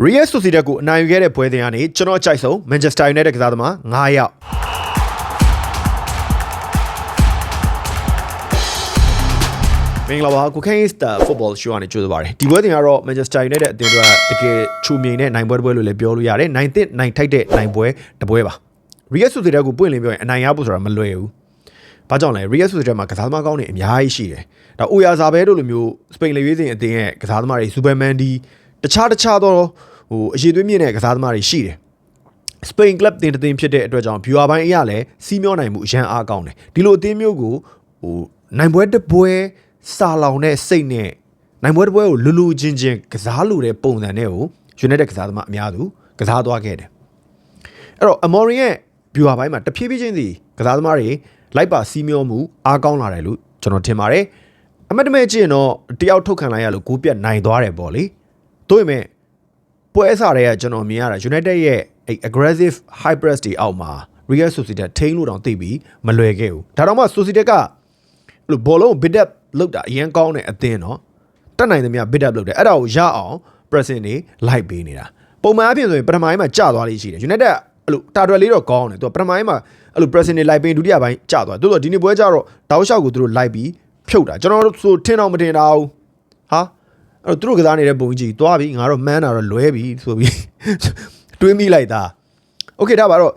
Real Sociedad ကိုအနိုင်ယူခဲ့တဲ့ပွဲစဉ်ကနေကျွန်တော်အကြိုက်ဆုံး Manchester United ကစားသမား9ယောက်မင်္ဂလာပါကိုခိုင်းစတာ football show ကနေကြိုးစားပါရစေဒီပွဲတင်ကတော့ Manchester United အသင်းတို့ကတကယ်ချူမြိန်တဲ့နိုင်ပွဲတစ်ပွဲလို့လည်းပြောလို့ရတယ်နိုင်တဲ့နိုင်ထိုက်တဲ့နိုင်ပွဲတစ်ပွဲပါ Real Sociedad ကိုပွင့်လင်းပြောရင်အနိုင်ရဖို့ဆိုတာမလွယ်ဘူးဘာကြောင့်လဲ Real Sociedad မှာကစားသမားကောင်းတွေအများကြီးရှိတယ်ဒါအိုယာဇာဘဲတို့လိုမျိုးစပိန်လေရွေးစဉ်အသင်းရဲ့ကစားသမားတွေ Superman ဒီ တခြားတခြားသောဟိုအရေးသွေးမြင့်တဲ့ကစားသမားတွေရှိတယ်စပိန်ကလပ်တင်တင်ဖြစ်တဲ့အတွက်ကြောင့် viewer ပိုင်းအရလည်းစီးမျောနိုင်မှုအရန်အားကောင်းတယ်ဒီလိုအသင်းမျိုးကိုဟိုနိုင်ပွဲတစ်ပွဲစာလောင်တဲ့စိတ်နဲ့နိုင်ပွဲတစ်ပွဲကိုလူလူချင်းချင်းကစားလို့တဲ့ပုံစံနဲ့ကို United ကစားသမားအများစုကစားသွားခဲ့တယ်အဲ့တော့ Amorim ရဲ့ viewer ပိုင်းမှာတဖြည်းဖြည်းချင်းစီကစားသမားတွေလိုက်ပါစီးမျောမှုအားကောင်းလာတယ်လို့ကျွန်တော်ထင်ပါတယ်အမတ်တမဲ့ကြည့်ရင်တော့တယောက်ထုတ်ခံလိုက်ရလို့ကိုပြတ်နိုင်သွားတယ်ပေါ့လေ တို့ပေမဲ့ပွဲအစားတွေကကျွန်တော်မြင်ရတာ United ရဲ့အဲ့ aggressive high press တွေအောက်မှာ Real Sociedad ထိန်းလို့တောင်သိပြီးမလွယ်ခဲ့ဘူးဒါတော့မှ Sociedad ကအဲ့လိုဘောလုံး bid up လောက်တာအရင်ကောင်းတဲ့အသင်းเนาะတက်နိုင်သမျှ bid up လုပ်တယ်အဲ့ဒါကိုရအောင် pressing တွေလိုက်ပေးနေတာပုံမှန်အဖြစ်ဆိုရင်ပထမပိုင်းမှာကျသွားလိမ့်ရှိတယ် United ကအဲ့လိုတာတွယ်လေးတော့ကောင်းတယ်သူကပထမပိုင်းမှာအဲ့လို pressing တွေလိုက်ပေးဒုတိယပိုင်းကျသွားတယ်တိုးတော့ဒီနေ့ပွဲကျတော့တောက်လျှောက်ကိုသူတို့လိုက်ပြီးဖြုတ်တာကျွန်တော်တို့ဆိုထင်တော့မထင်တာဘူးဟာ အဲ့တော့သူတို့ကစားနေတဲ့ပုံကြီးသွားပြီငါတော့မှန်းတာတော့လွဲပြီဆိုပြီး တွေးမိလိုက်တာโอเคဒါပါတော့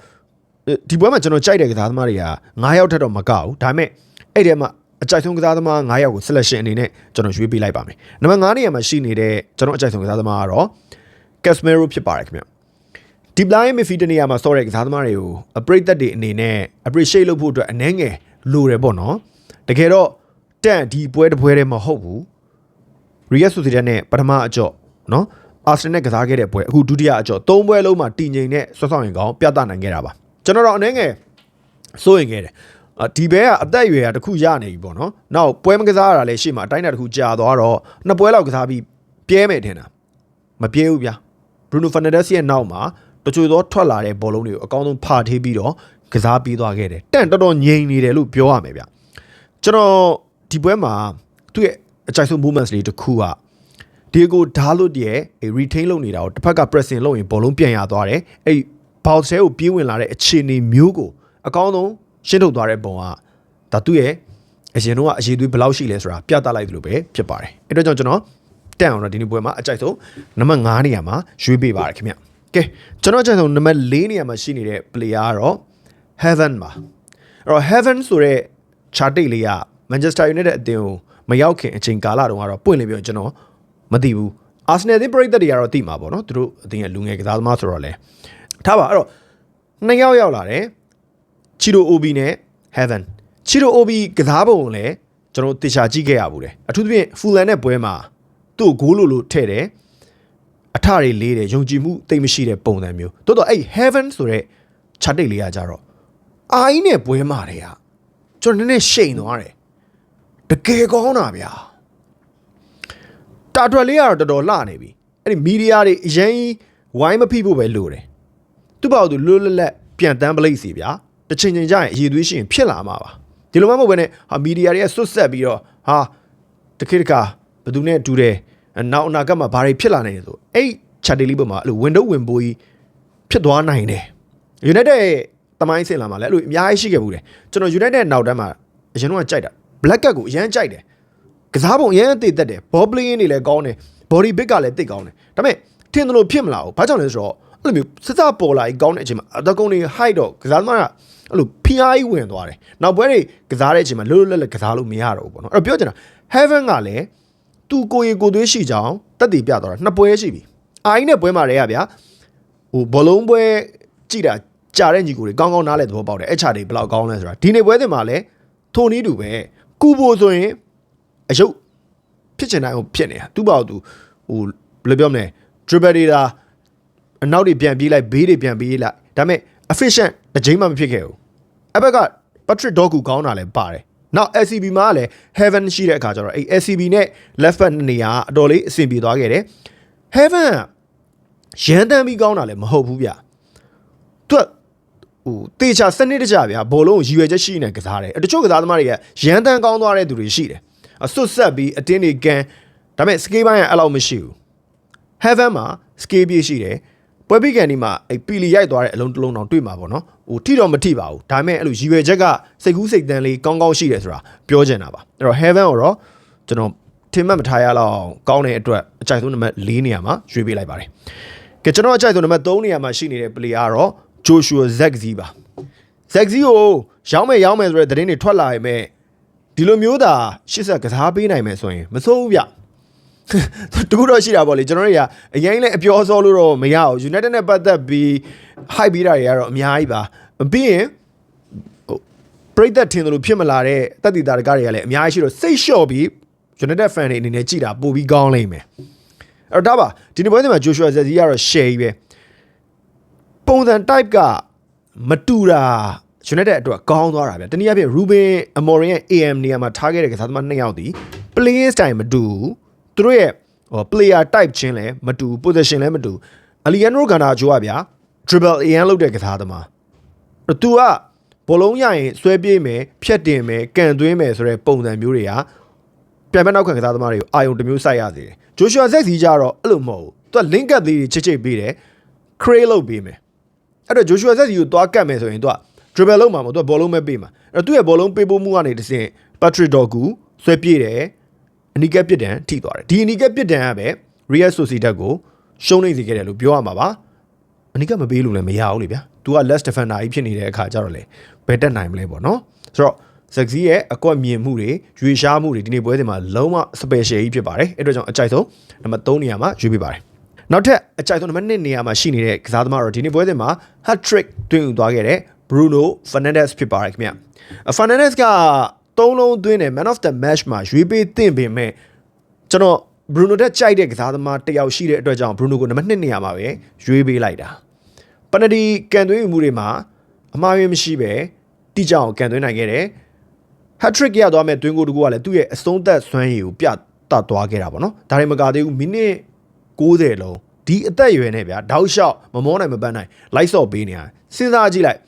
ဒီပွဲမှာကျွန်တော်ကြိုက်တဲ့ကစားသမားတွေက9ယောက်ထက်တော့မကဘူးဒါပေမဲ့အဲ့ထဲမှာအကြိုက်ဆုံးကစားသမား9ယောက်ကို selection အနေနဲ့ကျွန်တော်ရွေးပေးလိုက်ပါမယ်နံပါတ်9နေရာမှာရှိနေတဲ့ကျွန်တော်အကြိုက်ဆုံးကစားသမားကတော့ Casemiro ဖြစ်ပါတယ်ခင်ဗျဒီ blind midfield နေရာမှာစောတဲ့ကစားသမားတွေကိုအပရိသတ်တွေအနေနဲ့ appreciate လုပ်ဖို့အတွက်အနှဲငယ်လိုတယ်ပေါ့နော်တကယ်တော့တန့်ဒီပွဲတစ်ပွဲတည်းမဟုတ်ဘူး Real Sociedad နဲ့ပထမအကြော့နော်အာဆင်နယ်ကစားခဲ့တဲ့ပွဲအခုဒုတိယအကြော့၃ပွဲလုံးမှာတည်ငြိမ်တဲ့ဆွတ်ဆောင်ရင်ကောင်းပြသနိုင်ခဲ့တာပါကျွန်တော်တော့အနေငယ်စိုးရင်ခဲ့တယ်အာဒီဘဲကအသက်အရွယ်ကတခုရနေပြီပေါ့နော်နောက်ပွဲမကစားရတာလည်းရှေ့မှာအတိုင်းအတာတခုကြာသွားတော့နှစ်ပွဲလောက်ကစားပြီးပြဲမယ်ထင်တာမပြဲဘူးဗျာ Bruno Fernandes ရဲ့နောက်မှာတချို့သောထွက်လာတဲ့ဘောလုံးတွေကိုအကောင်းဆုံးဖာထေးပြီးတော့ကစားပြီးသွားခဲ့တယ်တန့်တော်တော်ငြိမ်နေတယ်လို့ပြောရမယ်ဗျကျွန်တော်ဒီပွဲမှာသူ့ရဲ့ အကြိုက်ဆုံး movements လေးတစ်ခုကဒီကိုဓာလွတ်ရဲ့ retain လုပ်နေတာကိုတစ်ဖက်က pressing လုပ်ရင်ဘောလုံးပြန်ရသွားတယ်အဲ့ဘောက်ဆဲကိုပြေးဝင်လာတဲ့အခြေအနေမျိုးကိုအကောင်းဆုံးရှင်းထုတ်သွားတဲ့ပုံကဒါသူ့ရဲ့အရင်တော့အရေးသွေးဘယ်လောက်ရှိလဲဆိုတာပြသလိုက်သလိုပဲဖြစ်ပါတယ်အဲ့တော့ကြောင့်ကျွန်တော်တန်အောင်တော့ဒီနေ့ပွဲမှာအကြိုက်ဆုံးနံပါတ်9နေရာမှာရွေးပေးပါရခင်ဗျကဲကျွန်တော်အကြိုက်ဆုံးနံပါတ်4နေရာမှာရှိနေတဲ့ player ကတော့ Heaven ပါအဲ့တော့ Heaven ဆိုတဲ့ chart တိတ်လေးက Manchester United အသင်းကို မရောက်ခင်အချိန်ကာလတုန်းကတော့ပွင့်လင်းပြောကျွန်တော်မသိဘူး Arsenal အသင်းပရိသတ်တွေကတော့သိမှာပေါ့နော်သူတို့အသင်းရဲ့လူငယ်ကစားသမားဆိုတော့လေထားပါအဲ့တော့နှစ်ယောက်ရောက်လာတယ် Chiro Obi နဲ့ Heaven Chiro Obi ကစားပုံကိုလည်းကျွန်တော်တေချာကြည့်ခဲ့ရဘူးတယ်အထူးသဖြင့် Fulham နဲ့ပွဲမှာသူ့ကိုဂိုးလိုလိုထည့်တယ်အထတွေလေးတယ်ယုံကြည်မှုတိတ်မရှိတဲ့ပုံစံမျိုးတိုးတော့အဲ့ Heaven ဆိုတဲ့ chart တိတ်လေးကကြတော့အာအင်းနဲ့ပွဲမှာတွေကကျွန်တော်နည်းနည်းရှိန်သွားတယ် တကယ်ကောင်းတာဗျာတာတွက်လေးကတော့တော်တော်လှနေပြီအဲ့ဒီမီဒီယာတွေအရင်ဝိုင်းမဖိဖို့ပဲလိုတယ်သူ့ဘောက်သူလွတ်လပ်လပ်ပြန်တန်းပလိတ်စီဗျာတစ်ချိန်ချိန်ကျရင်အည်သွေးရှင်ဖြစ်လာမှာပါဒီလိုမှမဟုတ်ဘဲနဲ့ဟာမီဒီယာတွေကဆွတ်ဆက်ပြီးတော့ဟာတခေတ်တခါဘယ်သူနဲ့တူတယ်နောက်အနာဂတ်မှာဘာတွေဖြစ်လာနိုင်လဲဆိုအဲ့ချက်တေးလေးပေါ်မှာအဲ့လို window ဝင်ပိုးကြီးဖြစ်သွားနိုင်တယ် United ရဲ့တမိုင်းစင်လာမှာလည်းအဲ့လိုအများကြီးရှိခဲ့ဘူးတယ်ကျွန်တော် United နောက်တန်းမှာအရင်တော့ကြိုက်တာ Black Cat ကိုအရင်ကြိုက်တယ်ကစားပုံအရင်အသေးသက်တယ် ball playing တွေလည်းကောင်းတယ် body big ကလည်းတိတ်ကောင်းတယ်ဒါပေမဲ့ထင်တယ်လို့ဖြစ်မလာဘူးဘာကြောင့်လဲဆိုတော့အဲ့လိုမျိုးစစပေါ်လာကြီးကောင်းတဲ့အချိန်မှာအသက်ကုန်းတွေ height တော့ကစားသမားကအဲ့လိုဖီအားကြီးဝင်သွားတယ်နောက်ပွဲတွေကစားတဲ့အချိန်မှာလွတ်လွတ်လပ်လပ်ကစားလို့မရတော့ဘူးပေါ့နော်အဲ့တော့ပြောချင်တာ Heaven ကလည်းသူကိုရီကိုသွေးရှိကြောင်းတက်တည်ပြသွားတာနှစ်ပွဲရှိပြီအိုင်းနဲ့ပွဲမှာလည်းရဗျာဟိုဘောလုံးပွဲကြည့်တာကြာတဲ့ညီကိုတွေကောင်းကောင်းနားလဲသဘောပေါက်တယ်အဲ့ချာတွေဘယ်လောက်ကောင်းလဲဆိုတာဒီနေ့ပွဲတင်မှာလည်းထိုနည်းတူပဲ ကူဖို့ဆိုရင်အယုတ်ဖြစ်ချင်တိုင်းဟိုဖြစ်နေတာသူ့ဘောက်သူဟိုဘယ်လိုပြောမလဲ dribble တွေဒါအနောက်တွေပြန်ပြေးလိုက်ဘေးတွေပြန်ပြေးလိုက်ဒါပေမဲ့ efficient တစ်ချိန်မှမဖြစ်ခဲ့ဘူးအဘက်က Patrick Dogu ကောင်းတာလည်းပါတယ်နောက် SCB မှာလည်း Heaven ရှိတဲ့အခါကျတော့အဲ့ SCB နဲ့ left back နေရာအတော်လေးအဆင်ပြေသွားခဲ့တယ် Heaven ကရန်တမ်းပြီးကောင်းတာလည်းမဟုတ်ဘူးဗျသူက ဟိုတေချာစနစ်တကျဗျာဘောလုံးကိုရည်ရွယ်ချက်ရှိနေကစားတယ်တချို့ကစားသမားတွေကရန်တမ်းကောင်းသွားတဲ့သူတွေရှိတယ်အဆွတ်ဆက်ပြီးအတင်းတွေကန်ဒါပေမဲ့စကေးပိုင်းကအဲ့လောက်မရှိဘူး Heaven မှာ scale ပြည့်ရှိတယ်ပွဲပြီးကန်ဒီမှာအဲ့ပီလီရိုက်သွားတဲ့အလုံးတစ်လုံးတောင်တွေ့မှာပေါ့နော်ဟိုထိတော့မထိပါဘူးဒါပေမဲ့အဲ့လိုရည်ရွယ်ချက်ကစိတ်ကူးစိတ်တန်းလေးကောင်းကောင်းရှိတယ်ဆိုတာပြောချင်တာပါအဲ့တော့ heaven ကိုတော့ကျွန်တော်ထင်မှတ်မထားရလောက်အောင်ကောင်းတဲ့အတွက်အကြိုက်ဆုံးနံပါတ်၄နေရာမှာရွေးပေးလိုက်ပါတယ်ကဲကျွန်တော်အကြိုက်ဆုံးနံပါတ်3နေရာမှာရှိနေတဲ့ player ကတော့ Joshua Zexi ပါ Zexi ကိုရောင်းမယ်ရောင်းမယ်ဆိုတဲ့သတင်းတွေထွက်လာရင်မဲ့ဒီလိုမျိုးသာရှစ်ဆက်ကစားပေးနိုင်မယ်ဆိုရင်မဆိုးဘူးဗျတကူတော့ရှိတာပေါ့လေကျွန်တော်တို့ကအရင်လည်းအပြောစောလို့တော့မရဘူး United နဲ့ပတ်သက်ပြီး hype ပြီးတာတွေကတော့အများကြီးပါပြီးရင်ဟိုပရိသတ်ထင်တယ်လို့ဖြစ်မလာတဲ့တက်တီတာတကားတွေကလည်းအများကြီးရှိတော့စိတ်လျှော့ပြီး United fan တွေအနေနဲ့ကြည်တာပိုပြီးကောင်းလိမ့်မယ်အဲ့တော့ဒါပါဒီနေ့ပွဲစဉ်မှာ Joshua Zexi ကတော့ share ကြီးပဲ ပုံစံ type ကမတူတာ United အတွက်ကောင်းသွားတာဗျတနည်းအားဖြင့် Ruben Amorim ရဲ့ AM နေရာမှာထားခဲ့တဲ့ကစားသမားနှစ်ယောက်ဒီ playing style မတူဘူးသူတို့ရဲ့ဟို player type ချင်းလည်းမတူဘူး position လည်းမတူဘူး Alejandro Garnacho ကဗျာ dribble အရန်လုပ်တဲ့ကစားသမားအဲ့သူကဘောလုံးရရင်ဆွဲပြေးမယ်ဖြတ်တင်မယ်ကန်သွင်းမယ်ဆိုတဲ့ပုံစံမျိုးတွေကပြန်မနောက်ခံကစားသမားတွေကိုအာယုံတစ်မျိုးစိုက်ရသေးတယ်။ Joshua Zexi ကြတော့အဲ့လိုမဟုတ်ဘူး။သူက link up သေးတွေချစ်ချစ်ပေးတယ်။ crate လုပ်ပေးမယ်။ အဲ့တော့ Joshua Zexi ကိုသွားကတ်မယ်ဆိုရင်သူက dribble လုပ်မှာမဟုတ်သူကဘောလုံးပဲပေးမှာ။အဲ့တော့သူ့ရဲ့ဘောလုံးပေးဖို့မှုကနေတစ်ဆင့် Patrick Dorgu ဆွဲပြေးတယ်။အနီကက်ပြစ်ဒဏ်ထိသွားတယ်။ဒီအနီကက်ပြစ်ဒဏ်ကပဲ Real Sociedad ကိုရှုံးနေစေခဲ့တယ်လို့ပြောရမှာပါ။အနိကမပေးလို့လည်းမရဘူးလေဗျာ။ तू က less defender ကြီးဖြစ်နေတဲ့အခါကျတော့လေဘယ်တက်နိုင်မလဲပေါ့နော်။ဆိုတော့ Zaxi ရဲ့အကွက်မြင်မှုတွေရွေရှားမှုတွေဒီနေ့ပွဲစဉ်မှာလုံးဝ special ကြီးဖြစ်ပါတယ်။အဲ့တော့ကြောင့်အကြိုက်ဆုံးနံပါတ်3နေရာမှာရွေးပေးပါတယ်။ နောက်ထပ်အကြိုက်ဆုံးနံပါတ်2နေရာမှာရှိနေတဲ့ကစားသမားတော့ဒီနေ့ပွဲစဉ်မှာ hat trick သွင်းယူသွားခဲ့တဲ့ Bruno Fernandes ဖြစ်ပါတယ်ခင်ဗျ။ Fernandes ကသုံးလုံးသွင်းတဲ့ man of the match မှာရွေးပေးသင့်ပေမဲ့ကျွန်တော် Bruno တက်ကြိုက်တဲ့ကစားသမားတစ်ယောက်ရှိတဲ့အတွက်ကြောင့် Bruno ကိုနံပါတ်2နေရာမှာပဲရွေးပေးလိုက်တာ။ပနဒီကန်သွင်းမှုတွေမှာအမှားယွင်းမရှိပဲတိကျအောင်ကန်သွင်းနိုင်ခဲ့တယ် hat trick ရသွားမဲ့တွင်းကိုတကူကလည်းသူ့ရဲ့အဆုံးသက်စွမ်းရည်ကိုပြတတ်သွားခဲ့တာပေါ့နော်ဒါတွေမကသေးဘူးမိနစ် 60လုံးဒီအသက်အရွယ်နဲ့ဗျာတောက်လျှောက်မမောနိုင်မပန်းနိုင်လိုက်ဆော့ပေးနေတာစဉ်းစားကြည့်လိုက်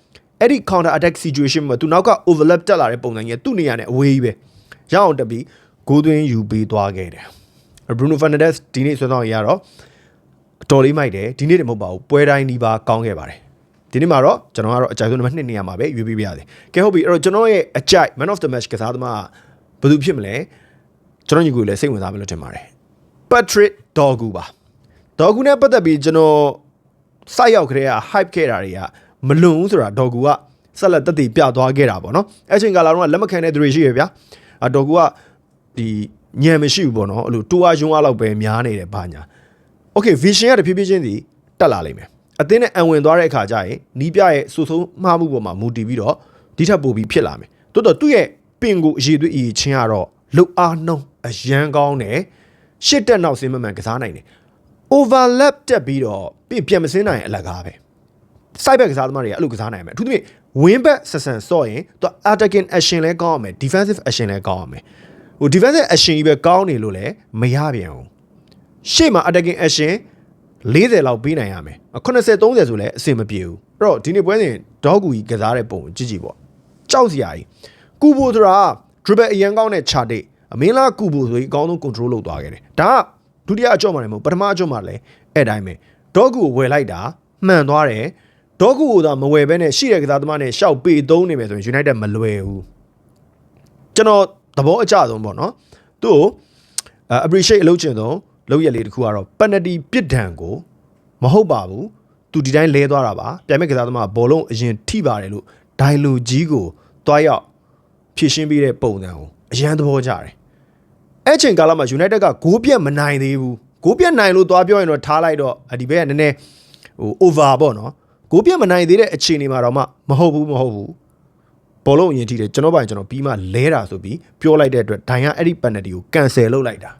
အဲ့ဒီ counter attack situation မှာသူနောက်က overlap တက်လာတဲ့ပုံစံကြီးကသူ့နေရာနဲ့အဝေးကြီးပဲရအောင်တက်ပြီးဂိုးသွင်းယူပေးသွားခဲ့တယ် Bruno Fernandes ဒီနေ့ဆွမ်းဆောင်ရတော့အတော်လေးမိုက်တယ်ဒီနေ့တည်းမဟုတ်ပါဘူးပွဲတိုင်းဒီပါကောင်းခဲ့ပါတယ်ဒီနေ့မှာတော့ကျွန်တော်ကတော့အကြိုက်ဆုံးနံပါတ်2နေရာမှာပဲရွေးပေးပြရတယ်ကဲဟုတ်ပြီအဲ့တော့ကျွန်တော်ရဲ့အကြိုက် man of the match ကစားသမားကဘယ်သူဖြစ်မလဲကျွန်တော်ညီကိုလည်းစိတ်ဝင်စားမယ်လို့ထင်ပါတယ် Patrick Dorgu ပါ Dorgu နဲ့ပတ်သက်ပြီးကျွန်တော်စိုက်ရောက်ခရဲက hype ခဲ့တာတွေကမလွန်ဘူးဆိုတာ Dorgu ကဆက်လက်တက်တည်ပြသွားခဲ့တာပေါ့နော်အဲ့ချိန်ကာလတော့လက်မခံတဲ့သူတွေရှိရဗျာအာ Dorgu ကဒီညံမရှိဘူးပေါ့နော်အဲ့လိုတူအားယုံအားလောက်ပဲများနေတယ်ဘာညာ okay vision ကတဖြည်းဖြည်းချင်းစီတက်လာလိမ့်မယ်အသင်းနဲ့အံဝင်သွားတဲ့အခါကျရင်နီးပြရဲ့စူဆုံးမှားမှုပေါ်မှာမူတည်ပြီးတော့ဒီထက်ပိုပြီးဖြစ်လာမယ်တိုးတော့သူ့ရဲ့ပင်ကိုအရေးသွေးအရေးချင်းကတော့လှုပ်အားနှုံးအရန်ကောင်းတယ် ရှစ်တက်နောက်စင်းမမှန်ကစားနိုင်တယ် overlap တက်ပြီးတော့ပြင်ပြန်မစင်းနိုင်ရင်အလကားပဲ side back ကစားသမားတွေကအဲ့လိုကစားနိုင်မယ်အထူးသဖြင့် wing back ဆက်ဆန်ဆော့ရင်သူ attacking action လဲကောင်းအောင်မယ် defensive action လဲကောင်းအောင်မယ်ဟို defensive action ကြီးပဲကောင်းနေလို့လည်းမရပြန်ဘူးရှေ့မှာ attacking action 40လောက်ပေးနိုင်ရမယ်80 30ဆိုလည်းအဆင်မပြေဘူးအဲ့တော့ဒီနေ့ပွဲစဉ်ဒေါကူကြီးကစားတဲ့ပုံကိုကြည့်ကြည့်ပေါ့ကြောက်စရာကြီးကူဘိုဆိုတာ dribble အရန်ကောင်းတဲ့ chart တိတ် အမင်းလားကူဘိုဆိုရင်အကောင်းဆုံး control လုပ်သွားခဲ့တယ်ဒါကဒုတိယအကြော့မှာလည်းမဟုတ်ပထမအကြော့မှာလည်းအဲ့တိုင်းပဲဒေါကူကိုဝယ်လိုက်တာမှန်သွားတယ်ဒေါကူကိုသာမဝယ်ဘဲနဲ့ရှိတဲ့ကစားသမားနဲ့ရှောက်ပေသုံးနေမယ်ဆိုရင် United မလွယ်ဘူးကျွန်တော်သဘောအကျဆုံးပေါ့နော်သူ့ကို appreciate အလုပ်ကျင်ဆုံးလုပ်ရက်လေးတစ်ခုကတော့ penalty ပြစ်ဒဏ်ကိုမဟုတ်ပါဘူးသူဒီတိုင်းလဲသွားတာပါပြန်မဲ့ကစားသမားဘောလုံးအရင်ထိပါတယ်လို့ဒိုင်လိုကြီးကိုတွားရောက်ဖြည့်ရှင်းပေးတဲ့ပုံစံကိုအရန်သဘောကျတယ် အဲ့ချိန်ကာလမှာ United ကဂိုးပြတ်မနိုင်သေးဘူးဂိုးပြတ်နိုင်လို့တွားပြောရင်တော့ထားလိုက်တော့ဒီဘက်ကနည်းနည်းဟို over ပေါ့နော်ဂိုးပြတ်မနိုင်သေးတဲ့အခြေအနေမှာတော့မှမဟုတ်ဘူးမဟုတ်ဘူးဘောလုံးအရင်ထိတယ်ကျွန်တော်ပိုင်ကျွန်တော်ပြီးမှလဲတာဆိုပြီးပြောလိုက်တဲ့အတွက်ဒိုင်ကအဲ့ဒီ penalty ကို cancel လုပ်လိုက်တာ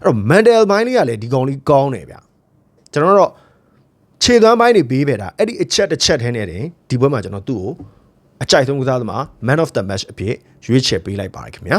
အဲ့တော့ Mandel ဘိုင်းလေးကလည်းဒီကောင်လေးကောင်းတယ်ဗျကျွန်တော်တော့ခြေသွမ်းပိုင်းတွေဘေးပဲတာအဲ့ဒီအချက်တစ်ချက်ထဲနဲ့တင်ဒီဘက်မှာကျွန်တော်သူ့ကိုအကြိုက်ဆုံးကစားသမား man of the match အဖြစ်ရွေးချယ်ပေးလိုက်ပါတယ်ခင်ဗျာ